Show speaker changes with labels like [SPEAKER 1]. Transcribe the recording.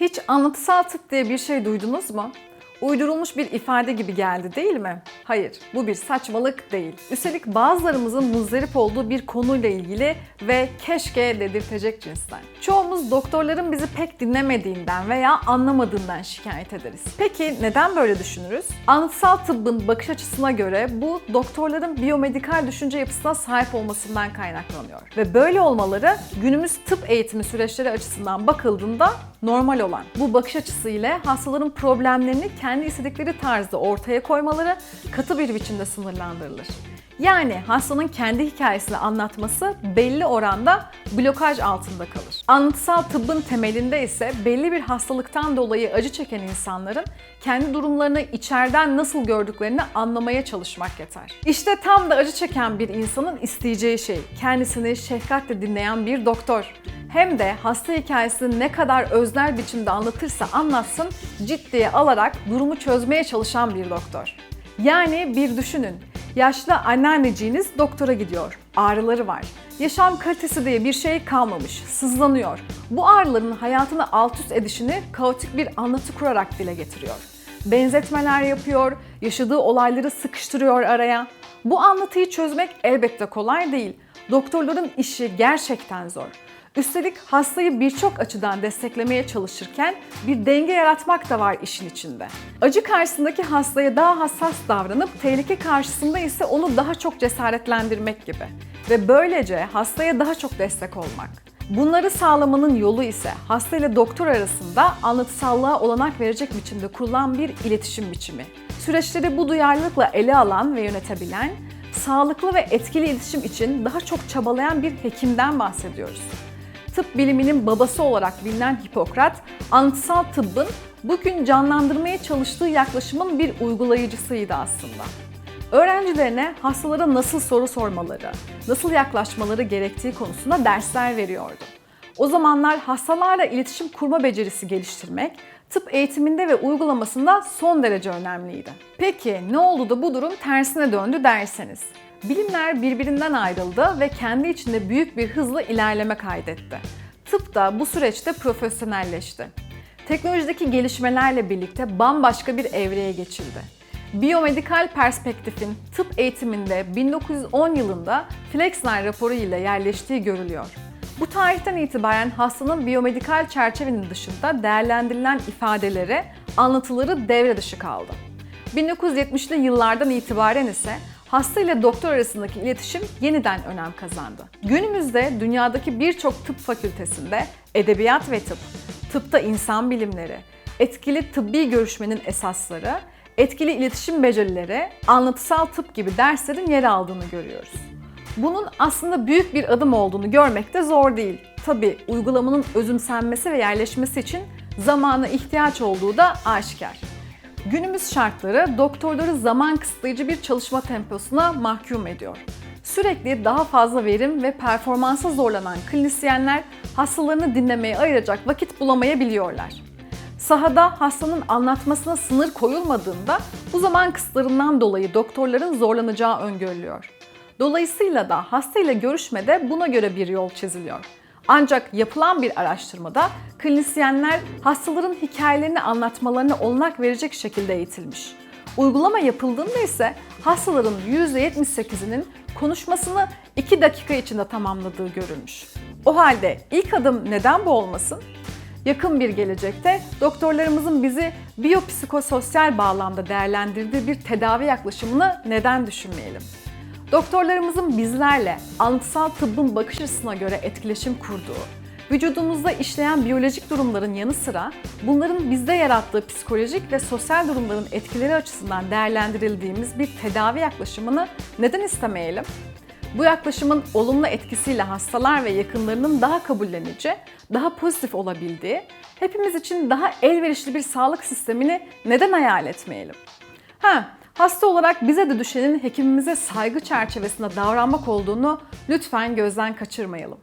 [SPEAKER 1] Hiç anlatısal tıp diye bir şey duydunuz mu? Uydurulmuş bir ifade gibi geldi değil mi? Hayır, bu bir saçmalık değil. Üstelik bazılarımızın muzdarip olduğu bir konuyla ilgili ve keşke dedirtecek cinsten. Çoğumuz doktorların bizi pek dinlemediğinden veya anlamadığından şikayet ederiz. Peki neden böyle düşünürüz? Anlatısal tıbbın bakış açısına göre bu doktorların biyomedikal düşünce yapısına sahip olmasından kaynaklanıyor. Ve böyle olmaları günümüz tıp eğitimi süreçleri açısından bakıldığında normal olan. Bu bakış açısı ile hastaların problemlerini kendi istedikleri tarzda ortaya koymaları katı bir biçimde sınırlandırılır. Yani hastanın kendi hikayesini anlatması belli oranda blokaj altında kalır. Anlatısal tıbbın temelinde ise belli bir hastalıktan dolayı acı çeken insanların kendi durumlarını içeriden nasıl gördüklerini anlamaya çalışmak yeter. İşte tam da acı çeken bir insanın isteyeceği şey, kendisini şefkatle dinleyen bir doktor. Hem de hasta hikayesini ne kadar öznel biçimde anlatırsa anlatsın, ciddiye alarak durumu çözmeye çalışan bir doktor. Yani bir düşünün. Yaşlı anneanneciğiniz doktora gidiyor. Ağrıları var. Yaşam kalitesi diye bir şey kalmamış. Sızlanıyor. Bu ağrıların hayatını alt üst edişini kaotik bir anlatı kurarak dile getiriyor. Benzetmeler yapıyor, yaşadığı olayları sıkıştırıyor araya. Bu anlatıyı çözmek elbette kolay değil. Doktorların işi gerçekten zor. Üstelik hastayı birçok açıdan desteklemeye çalışırken bir denge yaratmak da var işin içinde. Acı karşısındaki hastaya daha hassas davranıp tehlike karşısında ise onu daha çok cesaretlendirmek gibi. Ve böylece hastaya daha çok destek olmak. Bunları sağlamanın yolu ise hasta ile doktor arasında anlatısallığa olanak verecek biçimde kurulan bir iletişim biçimi. Süreçleri bu duyarlılıkla ele alan ve yönetebilen, sağlıklı ve etkili iletişim için daha çok çabalayan bir hekimden bahsediyoruz tıp biliminin babası olarak bilinen Hipokrat, anlatısal tıbbın bugün canlandırmaya çalıştığı yaklaşımın bir uygulayıcısıydı aslında. Öğrencilerine hastalara nasıl soru sormaları, nasıl yaklaşmaları gerektiği konusunda dersler veriyordu. O zamanlar hastalarla iletişim kurma becerisi geliştirmek, tıp eğitiminde ve uygulamasında son derece önemliydi. Peki ne oldu da bu durum tersine döndü derseniz? Bilimler birbirinden ayrıldı ve kendi içinde büyük bir hızla ilerleme kaydetti. Tıp da bu süreçte profesyonelleşti. Teknolojideki gelişmelerle birlikte bambaşka bir evreye geçildi. Biyomedikal perspektifin tıp eğitiminde 1910 yılında Flexner raporu ile yerleştiği görülüyor. Bu tarihten itibaren hastanın biyomedikal çerçevenin dışında değerlendirilen ifadeleri, anlatıları devre dışı kaldı. 1970'li yıllardan itibaren ise hasta ile doktor arasındaki iletişim yeniden önem kazandı. Günümüzde dünyadaki birçok tıp fakültesinde edebiyat ve tıp, tıpta insan bilimleri, etkili tıbbi görüşmenin esasları, etkili iletişim becerileri, anlatısal tıp gibi derslerin yer aldığını görüyoruz. Bunun aslında büyük bir adım olduğunu görmek de zor değil. Tabi uygulamanın özümsenmesi ve yerleşmesi için zamana ihtiyaç olduğu da aşikar. Günümüz şartları doktorları zaman kısıtlayıcı bir çalışma temposuna mahkum ediyor. Sürekli daha fazla verim ve performansa zorlanan klinisyenler hastalarını dinlemeye ayıracak vakit bulamayabiliyorlar. Sahada hastanın anlatmasına sınır koyulmadığında bu zaman kısıtlarından dolayı doktorların zorlanacağı öngörülüyor. Dolayısıyla da hasta ile görüşmede buna göre bir yol çiziliyor. Ancak yapılan bir araştırmada klinisyenler hastaların hikayelerini anlatmalarına olanak verecek şekilde eğitilmiş. Uygulama yapıldığında ise hastaların %78'inin konuşmasını 2 dakika içinde tamamladığı görülmüş. O halde ilk adım neden bu olmasın? Yakın bir gelecekte doktorlarımızın bizi biyopsikososyal bağlamda değerlendirdiği bir tedavi yaklaşımını neden düşünmeyelim? Doktorlarımızın bizlerle anlatısal tıbbın bakış açısına göre etkileşim kurduğu, vücudumuzda işleyen biyolojik durumların yanı sıra bunların bizde yarattığı psikolojik ve sosyal durumların etkileri açısından değerlendirildiğimiz bir tedavi yaklaşımını neden istemeyelim? Bu yaklaşımın olumlu etkisiyle hastalar ve yakınlarının daha kabullenici, daha pozitif olabildiği, hepimiz için daha elverişli bir sağlık sistemini neden hayal etmeyelim? Ha, Hasta olarak bize de düşenin hekimimize saygı çerçevesinde davranmak olduğunu lütfen gözden kaçırmayalım.